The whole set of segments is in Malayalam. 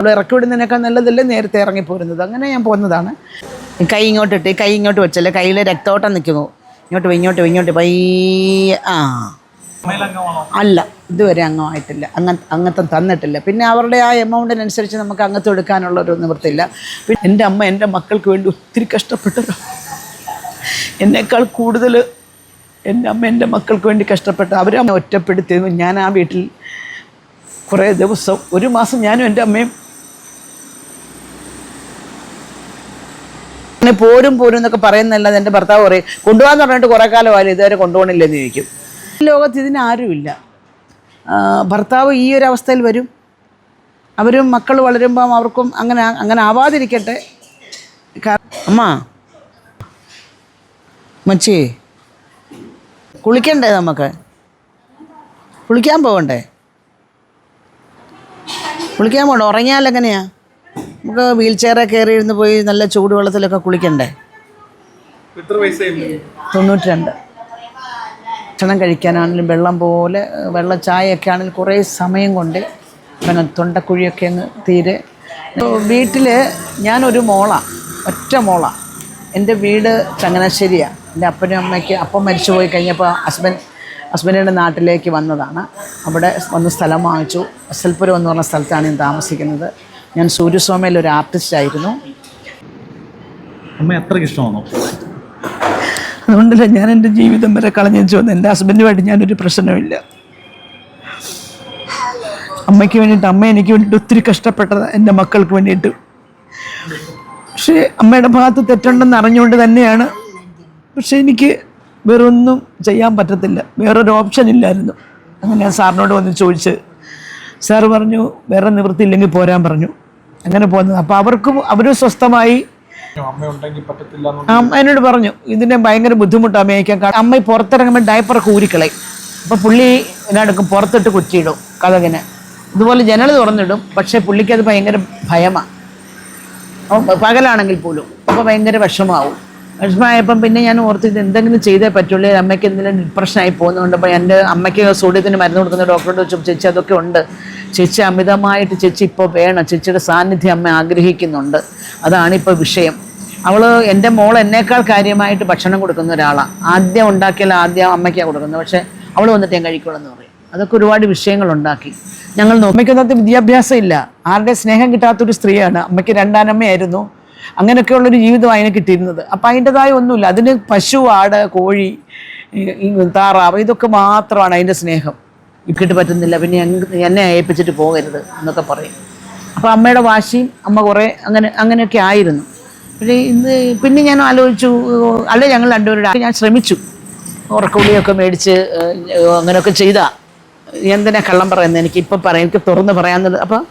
അവൾ ഇറക്കി വിടുന്നതിനേക്കാൾ നല്ലതല്ലേ നേരത്തെ ഇറങ്ങിപ്പോരുന്നത്? അങ്ങനെ ഞാൻ പോകുന്നതാണ്. കൈ ഇങ്ങോട്ട് ഇട്ട് കൈ ഇങ്ങോട്ട് വെച്ചല്ലേ കയ്യിൽ രക്തോട്ടം നിൽക്കുന്നു ഇങ്ങോട്ട് ഇങ്ങോട്ട് ഇങ്ങോട്ട് പയ്യ ആ. അല്ല ഇതുവരെ അംഗമായിട്ടില്ല അങ്ങ അംഗത്വം തന്നിട്ടില്ല. പിന്നെ അവരുടെ ആ എമൗണ്ടിനനുസരിച്ച് നമുക്ക് അംഗത്വം എടുക്കാനുള്ള ഒരു നിവൃത്തിയില്ല. പിന്നെ എന്റെ അമ്മ എന്റെ മക്കൾക്ക് വേണ്ടി ഒത്തിരി കഷ്ടപ്പെട്ടത്. എന്നേക്കാൾ കൂടുതൽ എന്റെ അമ്മ എന്റെ മക്കൾക്ക് വേണ്ടി കഷ്ടപ്പെട്ട അവരമ്മ ഒറ്റപ്പെടുത്തിയതും ഞാൻ ആ വീട്ടിൽ കുറേ ദിവസം ഒരു മാസം ഞാനും എന്റെ അമ്മയും അങ്ങനെ പോരും പോരും എന്നൊക്കെ പറയുന്നല്ലാതെ എന്റെ ഭർത്താവ് പറയും കൊണ്ടുപോകാന്ന് പറഞ്ഞിട്ട് കുറേ കാലമായാലും ഇതുവരെ കൊണ്ടുപോകണില്ലെന്ന് ചോദിക്കും. ലോകത്ത് ഇതിനാരുമില്ല ഭർത്താവ് ഈ ഒരു അവസ്ഥയിൽ വരും. അവരും മക്കൾ വളരുമ്പം അവർക്കും അങ്ങനെ അങ്ങനെ ആവാതിരിക്കട്ടെ. അമ്മ മച്ചി കുളിക്കണ്ടേ നമുക്ക്? കുളിക്കാൻ പോകണ്ടേ? കുളിക്കാൻ പോകണ്ട? ഉറങ്ങിയാൽ എങ്ങനെയാ? നമുക്ക് വീൽ ചെയറെ കയറി ഇരുന്ന് പോയി നല്ല ചൂടുവെള്ളത്തിലൊക്കെ കുളിക്കണ്ടേ? തൊണ്ണൂറ്റി രണ്ട് ഭക്ഷണം കഴിക്കാനാണെങ്കിലും വെള്ളം പോലെ വെള്ള ചായയൊക്കെ ആണെങ്കിലും കുറേ സമയം കൊണ്ട് പിന്നെ തൊണ്ടക്കുഴിയൊക്കെ അങ്ങ് തീരെ. വീട്ടിൽ ഞാനൊരു മോളാണ് ഒറ്റ മോളാണ് എന്റെ വീട് ചങ്ങനാശ്ശേരിയാണ് എന്റെ അപ്പനും അമ്മയ്ക്ക് അപ്പം മരിച്ചു പോയി കഴിഞ്ഞപ്പോൾ ഹസ്ബൻഡ് ഹസ്ബൻഡിന്റെ നാട്ടിലേക്ക് വന്നതാണ്. അവിടെ വന്ന് സ്ഥലം വാങ്ങിച്ചു. അസൽപുരം എന്ന് പറഞ്ഞ സ്ഥലത്താണ് ഞാൻ താമസിക്കുന്നത്. ഞാൻ സൂര്യസ്വാമിയിൽ ഒരു ആർട്ടിസ്റ്റായിരുന്നു അമ്മ അത്രയ്ക്ക് ഇഷ്ടമാണോ? അതുകൊണ്ടല്ല ഞാൻ എന്റെ ജീവിതം വരെ കളഞ്ഞു വന്നു എന്റെ ഹസ്ബൻഡുമായിട്ട് ഞാനൊരു പ്രശ്നമില്ല അമ്മയ്ക്ക് വേണ്ടിയിട്ട് അമ്മ എനിക്ക് വേണ്ടിയിട്ട് ഒത്തിരി കഷ്ടപ്പെട്ടത് എന്റെ മക്കൾക്ക് വേണ്ടിയിട്ട്. പക്ഷേ അമ്മയുടെ ഭാഗത്ത് തെറ്റുണ്ടെന്ന് അറിഞ്ഞുകൊണ്ട് തന്നെയാണ്. പക്ഷേ എനിക്ക് വേറൊന്നും ചെയ്യാൻ പറ്റത്തില്ല. വേറൊരു ഓപ്ഷൻ ഇല്ലായിരുന്നു. അങ്ങനെ ഞാൻ സാറിനോട് വന്ന് ചോദിച്ച് സാറ് പറഞ്ഞു വേറെ നിവൃത്തി ഇല്ലെങ്കിൽ പോരാൻ പറഞ്ഞു. അങ്ങനെ പോകുന്നത് അപ്പോൾ അവർക്കും അവരും സ്വസ്ഥമായി. എന്നോട് പറഞ്ഞു ഇതിന്റെ ഭയങ്കര ബുദ്ധിമുട്ടാണ് അമ്മയ്ക്ക് അമ്മ പുറത്തിറങ്ങുമ്പോൾ ഡയപ്പറൊക്കെ ഊരിക്കളയും. അപ്പോൾ പുള്ളി ഇതിനടുക്കും പുറത്തിട്ട് കുറ്റിയിടും കഥകിന്. ഇതുപോലെ ജനൽ തുറന്നിടും പക്ഷേ പുള്ളിക്ക് അത് ഭയങ്കര ഭയമാണ് പകലാണെങ്കിൽ പോലും അപ്പോൾ ഭയങ്കര വിഷമാവും വിഷമമായപ്പം പിന്നെ ഞാൻ ഓർത്ത് ഇത് എന്തെങ്കിലും ചെയ്തേ പറ്റുള്ളൂ. അമ്മയ്ക്ക് എന്തെങ്കിലും ഡിപ്രഷനായി പോകുന്നുണ്ട്. അപ്പോൾ എന്റെ അമ്മയ്ക്ക് സോഡിയത്തിന് മരുന്ന് കൊടുക്കുന്ന ഡോക്ടറോട് ചോദിച്ചു ചേച്ചി അതൊക്കെ ഉണ്ട്. ചേച്ചി അമിതമായിട്ട് ചേച്ചി ഇപ്പോൾ വേണം. ചേച്ചിയുടെ സാന്നിധ്യം അമ്മ ആഗ്രഹിക്കുന്നുണ്ട്. അതാണിപ്പോൾ വിഷയം. അവൾ എന്റെ മോൾ എന്നേക്കാൾ കാര്യമായിട്ട് ഭക്ഷണം കൊടുക്കുന്ന ഒരാളാണ് ആദ്യം ഉണ്ടാക്കിയാൽ ആദ്യം അമ്മയ്ക്കാണ് കൊടുക്കുന്നത്. പക്ഷേ അവൾ വന്നിട്ട് ഞാൻ കഴിക്കുള്ളൂ എന്ന് പറയും. അതൊക്കെ ഒരുപാട് വിഷയങ്ങൾ വിഷയങ്ങളുണ്ടാക്കി ഞങ്ങൾ അമ്മയ്ക്കൊന്നത്തെ വിദ്യാഭ്യാസം ഇല്ല. ആരുടെ സ്നേഹം കിട്ടാത്തൊരു സ്ത്രീയാണ്. അമ്മയ്ക്ക് രണ്ടാനമ്മയായിരുന്നു. അങ്ങനെയൊക്കെയുള്ളൊരു ജീവിതം അതിന് കിട്ടിയിരുന്നത്. അപ്പം അതിന്റെതായ ഒന്നുമില്ല. അതിന് പശു ആട് കോഴി താറാവ് ഇതൊക്കെ മാത്രമാണ് അതിന്റെ സ്നേഹം. ഇക്കിട്ട് പറ്റുന്നില്ല. പിന്നെ എന്നെ ഏൽപ്പിച്ചിട്ട് പോകരുത് എന്നൊക്കെ പറയും. അപ്പോൾ അമ്മയുടെ വാശിയും അമ്മ കുറേ അങ്ങനെ അങ്ങനെയൊക്കെ ആയിരുന്നു. പിന്നെ ഇന്ന് പിന്നെ ഞാൻ ആലോചിച്ചു അല്ലെ ഞങ്ങൾ രണ്ടുപേരുടെ ഞാൻ ശ്രമിച്ചു. ഉറക്കുള്ളിയൊക്കെ മേടിച്ച് അങ്ങനെയൊക്കെ ചെയ്താ. എന്തിനാ കള്ളം പറയുന്നത്? എനിക്ക് ഇപ്പം പറയാം എനിക്ക് തുറന്ന് പറയാമെന്നത് അപ്പം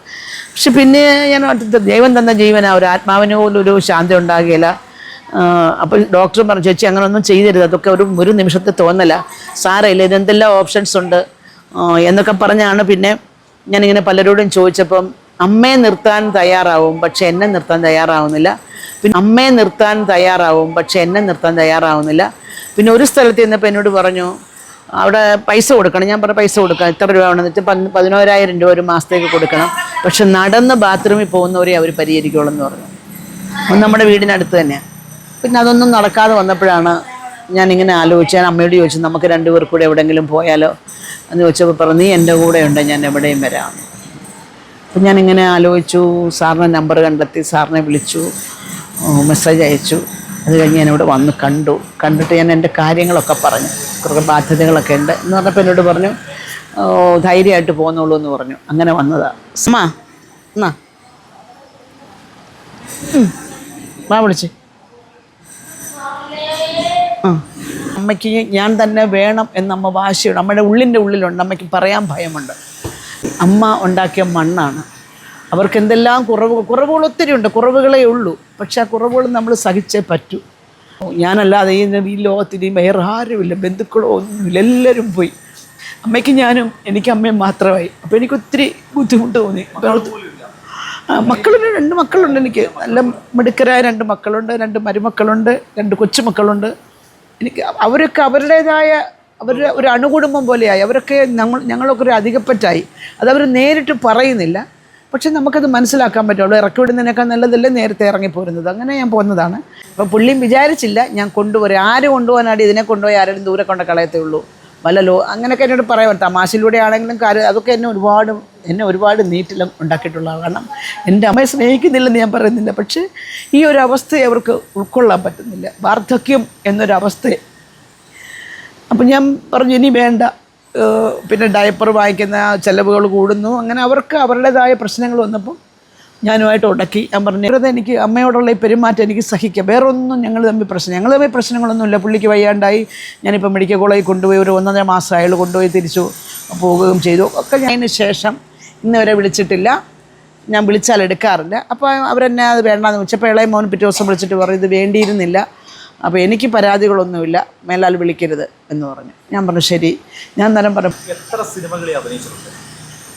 പക്ഷെ പിന്നെ ഞാൻ ദൈവം തന്ന ജീവനാ. ഒരു ആത്മാവിന് പോലും ഒരു ശാന്തി ഉണ്ടാകുകയില്ല അപ്പോൾ ഡോക്ടർ പറഞ്ഞു ചേച്ചി അങ്ങനെ ഒന്നും ചെയ്തരുത് അതൊക്കെ ഒരു ഒരു നിമിഷത്തെ തോന്നല. സാരമില്ല ഇതെന്തെല്ലാം ഓപ്ഷൻസ് ഉണ്ട്? എന്നൊക്കെ പറഞ്ഞാണ് പിന്നെ ഞാനിങ്ങനെ പലരോടും ചോദിച്ചപ്പം അമ്മയെ നിർത്താൻ തയ്യാറാവും പക്ഷെ എന്നെ നിർത്താൻ തയ്യാറാവുന്നില്ല. പിന്നെ അമ്മയെ നിർത്താൻ തയ്യാറാവും പക്ഷെ എന്നെ നിർത്താൻ തയ്യാറാവുന്നില്ല. പിന്നെ ഒരു സ്ഥലത്ത് ചെന്നപ്പോൾ എന്നോട് പറഞ്ഞു അവിടെ പൈസ കൊടുക്കണം. ഞാൻ പറഞ്ഞ പൈസ കൊടുക്കാം. ഇത്ര രൂപ വേണം എന്നിട്ട് പന്ത് പതിനോരായിരം രൂപ ഒരു മാസത്തേക്ക് കൊടുക്കണം. പക്ഷെ നടന്ന് ബാത്റൂമിൽ പോകുന്നവരെ അവർ പരിഹരിക്കുള്ളൂ എന്ന് പറഞ്ഞു. അത് നമ്മുടെ വീടിനടുത്ത് തന്നെയാണ് പിന്നെ അതൊന്നും നടക്കാതെ വന്നപ്പോഴാണ് ഞാനിങ്ങനെ ആലോചിച്ച് ഞാൻ അമ്മയോട് ചോദിച്ചു നമുക്ക് രണ്ടുപേർ കൂടെ എവിടെയെങ്കിലും പോയാലോ? എന്ന് ചോദിച്ചപ്പോൾ പറഞ്ഞു നീ എന്റെ കൂടെ ഉണ്ട് ഞാൻ എവിടെയും വരാം. അപ്പം ഞാനിങ്ങനെ ആലോചിച്ചു സാറിന്റെ നമ്പർ കണ്ടെത്തി സാറിനെ വിളിച്ചു മെസ്സേജ് അയച്ചു. അത് കഴിഞ്ഞ് ഞാനിവിടെ വന്ന് കണ്ടു. കണ്ടിട്ട് ഞാൻ എന്റെ കാര്യങ്ങളൊക്കെ പറഞ്ഞു. കുറേ ബാധ്യതകളൊക്കെ ഉണ്ട് എന്ന് പറഞ്ഞപ്പോൾ എന്നോട് പറഞ്ഞു "ഓ, ധൈര്യമായിട്ട് പോന്നോളൂ എന്ന് പറഞ്ഞു. അങ്ങനെ വന്നതാ. സ്മാ എന്നാ. വാ വിളിച്ച്. ആ. അമ്മയ്ക്ക് ഞാൻ തന്നെ വേണം എന്ന് അമ്മ വാശിയുണ്ട് അമ്മയുടെ ഉള്ളിന്റെ ഉള്ളിലുണ്ട്. അമ്മയ്ക്ക് പറയാൻ ഭയമുണ്ട്. അമ്മ ഉണ്ടാക്കിയ മണ്ണാണ്. അവർക്ക് എന്തെല്ലാം കുറവ്? കുറവുകൾ ഒത്തിരി ഉണ്ട്. കുറവുകളേ ഉള്ളൂ. പക്ഷേ ആ കുറവുകൾ നമ്മൾ സഹിച്ചേ പറ്റൂ. ഞാനല്ലാതെ ഈ ഈ ലോകത്തിൽ ഈ വേറെ ആരുമില്ല. ബന്ധുക്കളോ ഒന്നുമില്ല. എല്ലാവരും പോയി. അമ്മയ്ക്ക് ഞാനും എനിക്ക് അമ്മയും മാത്രമായി. അപ്പോൾ എനിക്ക് ഒത്തിരി ബുദ്ധിമുട്ട് തോന്നി. മക്കളുണ്ട്. രണ്ട് മക്കളുണ്ട് എനിക്ക്. നല്ല മിടുക്കരായ രണ്ട് മക്കളുണ്ട്. രണ്ട് മരുമക്കളുണ്ട്. രണ്ട് കൊച്ചുമക്കളുണ്ട്. എനിക്ക് അവരൊക്കെ അവരുടേതായ അവരുടെ ഒരു അണുകുടുംബം പോലെയായി. അവരൊക്കെ ഞങ്ങൾ ഞങ്ങളൊക്കെ ഒരു അധികപ്പറ്റായി. അതവർ നേരിട്ട് പറയുന്നില്ല. പക്ഷെ നമുക്കത് മനസ്സിലാക്കാൻ പറ്റുള്ളൂ. ഇറക്കി വിടുന്നതിനേക്കാൾ നല്ലതല്ലേ നേരത്തെ ഇറങ്ങിപ്പോരുന്നത്. അങ്ങനെ ഞാൻ പോകുന്നതാണ്. അപ്പോൾ പുള്ളിയും വിചാരിച്ചില്ല ഞാൻ കൊണ്ടുപോരും. ആര് കൊണ്ടുപോകാനാടി ഇതിനെ കൊണ്ടുപോയി ആരെങ്കിലും ദൂരെ കൊണ്ട് കളയത്തേ ഉള്ളൂ? വല്ല ലോ അങ്ങനെയൊക്കെ എന്നോട് പറയാം തമാശയിലൂടെ ആണെങ്കിലും കാര്യം അതൊക്കെ എന്നെ ഒരുപാട് എന്നെ ഒരുപാട് നീറ്റിലും ഉണ്ടാക്കിയിട്ടുള്ള കാരണം എന്റെ അമ്മയെ സ്നേഹിക്കുന്നില്ലെന്ന് ഞാൻ പറയുന്നില്ല. പക്ഷേ ഈ ഒരു അവസ്ഥയെ അവർക്ക് ഉൾക്കൊള്ളാൻ പറ്റുന്നില്ല. വാർദ്ധക്യം എന്നൊരവസ്ഥയെ അപ്പം ഞാൻ പറഞ്ഞു ഇനി വേണ്ട. പിന്നെ ഡയപ്പർ വാങ്ങിക്കുന്ന ചിലവുകൾ കൂടുന്നു. അങ്ങനെ അവർക്ക് അവരുടേതായ പ്രശ്നങ്ങൾ വന്നപ്പോൾ ഞാനുമായിട്ട് ഉടക്കി ഞാൻ പറഞ്ഞു വെറുതെ എനിക്ക് അമ്മയോടുള്ള ഈ പെരുമാറ്റം എനിക്ക് സഹിക്കാം. വേറൊന്നും ഞങ്ങൾ തമ്മിൽ പ്രശ്നം ഞങ്ങൾ തമ്മിൽ പ്രശ്നങ്ങളൊന്നുമില്ല. പുള്ളിക്ക് വയ്യാണ്ടായി. ഞാനിപ്പോൾ മെഡിക്കൽ കോളേജിൽ കൊണ്ടുപോയി ഒരു ഒന്നര മാസം അയാൾ കൊണ്ടുപോയി തിരിച്ചു പോവുകയും ചെയ്തു. ഒക്കെ ഞാനതിന് ശേഷം ഇന്നുവരെ വിളിച്ചിട്ടില്ല. ഞാൻ വിളിച്ചാൽ എടുക്കാറില്ല. അപ്പോൾ അവരെന്നെ അത് വേണ്ടാന്ന് വെച്ചപ്പോൾ ഇളയ മോൻ പിറ്റേ ദിവസം വിളിച്ചിട്ട് പറയും ഇത് വേണ്ടിയിരുന്നില്ല. അപ്പോൾ എനിക്ക് പരാതികളൊന്നുമില്ല. മേലാൽ വിളിക്കരുത് എന്ന് പറഞ്ഞു. ഞാൻ പറഞ്ഞു ശരി. ഞാൻ നേരം പറഞ്ഞു എത്ര സിനിമകളിൽ അഭിനയിച്ചിട്ടുണ്ട്?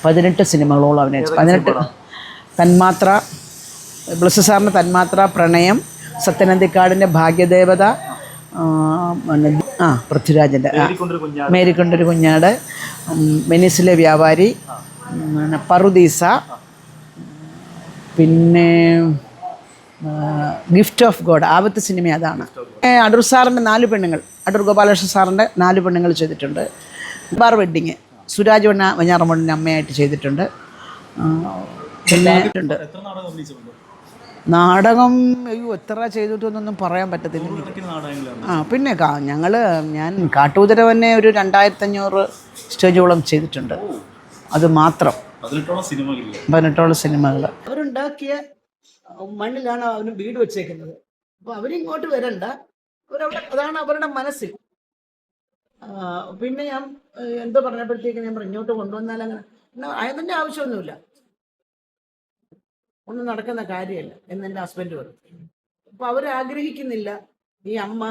പതിനെട്ട് സിനിമകളോളം അഭിനയിച്ചു. പതിനെട്ട് തന്മാത്ര ബ്ലസ് സാറിന്റെ തന്മാത്ര പ്രണയം സത്യനന്ദിക്കാടിന്റെ ഭാഗ്യദേവത ആ, പിന്നെ ആ പൃഥ്വിരാജിന്റെ മേരിക്കൊണ്ടൊരു കുഞ്ഞാട്. വെനീസിലെ വ്യാപാരി പിന്നെ പറുദീസ പിന്നെ ഗിഫ്റ്റ് ഓഫ് ഗോഡ് ആപത്ത് സിനിമ അതാണ്. അടൂർ സാറിന്റെ നാല് പെണ്ണുങ്ങൾ അടൂർ ഗോപാലകൃഷ്ണൻ സാറിന്റെ നാല് പെണ്ണുങ്ങൾ ചെയ്തിട്ടുണ്ട്. ബാർ വെഡ്ഡിങ് സുരാജ് വണ്ണ വഞ്ഞാറമ്മണിന്റെ അമ്മയായിട്ട് ചെയ്തിട്ടുണ്ട്. പിന്നെ ഉണ്ട്. നാടകം അയ്യോ എത്ര ചെയ്തിട്ടൊന്നും പറയാൻ പറ്റത്തില്ല. ആ പിന്നെ കാ ഞങ്ങൾ ഞാൻ കാട്ടുകുതിര തന്നെ ഒരു രണ്ടായിരത്തഞ്ഞൂറ് സ്റ്റേജോളം ചെയ്തിട്ടുണ്ട്. അത് മാത്രം. പതിനെട്ടോളം സിനിമകൾ പതിനെട്ടോളം സിനിമകൾ അവരുണ്ടാക്കിയ മണ്ണിലാണ് അവന് വീട് വെച്ചേക്കുന്നത്. അപ്പൊ അവരിങ്ങോട്ട് വരണ്ട. അവരവിടെ അതാണ് അവരുടെ മനസ്സിൽ. പിന്നെ ഞാൻ എന്തോ പറഞ്ഞപ്പോഴത്തേക്ക് ഞാൻ ഇങ്ങോട്ട് കൊണ്ടുവന്നാൽ അങ്ങനെ. അതിന്റെ ആവശ്യമൊന്നുമില്ല. ഒന്നും നടക്കുന്ന കാര്യമല്ല എന്ന് എന്റെ ഹസ്ബൻഡ് പറഞ്ഞു. അപ്പൊ അവർ ആഗ്രഹിക്കുന്നില്ല. ഈ അമ്മ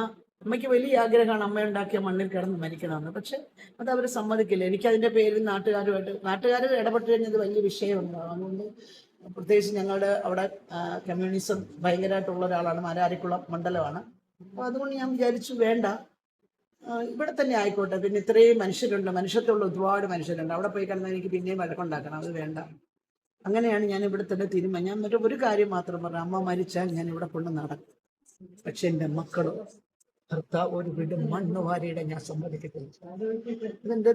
അമ്മയ്ക്ക് വലിയ ആഗ്രഹമാണ് അമ്മ ഉണ്ടാക്കിയ മണ്ണിൽ കിടന്ന് മരിക്കണമെന്ന്. പക്ഷെ അത് അവർ സമ്മതിക്കില്ല. എനിക്ക് അതിന്റെ പേരിൽ നാട്ടുകാരുമായിട്ട് നാട്ടുകാർ ഇടപെട്ട് കഴിഞ്ഞത് വലിയ വിഷയമുണ്ടാകും അതുകൊണ്ട് പ്രത്യേകിച്ച് ഞങ്ങളുടെ അവിടെ കമ്മ്യൂണിസം ഭയങ്കരമായിട്ടുള്ള ഒരാളാണ് മാരാരിക്കുളം മണ്ഡലമാണ്. അപ്പോൾ അതുകൊണ്ട് ഞാൻ വിചാരിച്ചു വേണ്ട. ഇവിടെ തന്നെ ആയിക്കോട്ടെ. പിന്നെ ഇത്രയും മനുഷ്യരുണ്ട്. മനുഷ്യത്തുള്ള ഒരുപാട് മനുഷ്യരുണ്ട്. അവിടെ പോയി കിടന്നാൽ എനിക്ക് പിന്നെയും വഴക്കുണ്ടാക്കണം. അത് വേണ്ട. അങ്ങനെയാണ് ഞാൻ ഇവിടെ തന്നെ തീരുമാനം. ഞാൻ മറ്റേ ഒരു കാര്യം മാത്രം പറഞ്ഞു അമ്മ മരിച്ചാൽ ഞാൻ ഇവിടെ കൊണ്ട് നടക്കും. പക്ഷെ എന്റെ മക്കളോ ഭർത്താവ് ഒരു വീട് മണ്ണ് വാരിയിടാൻ ഞാൻ സമ്മതിക്കത്തില്ല. ഇതെന്റെ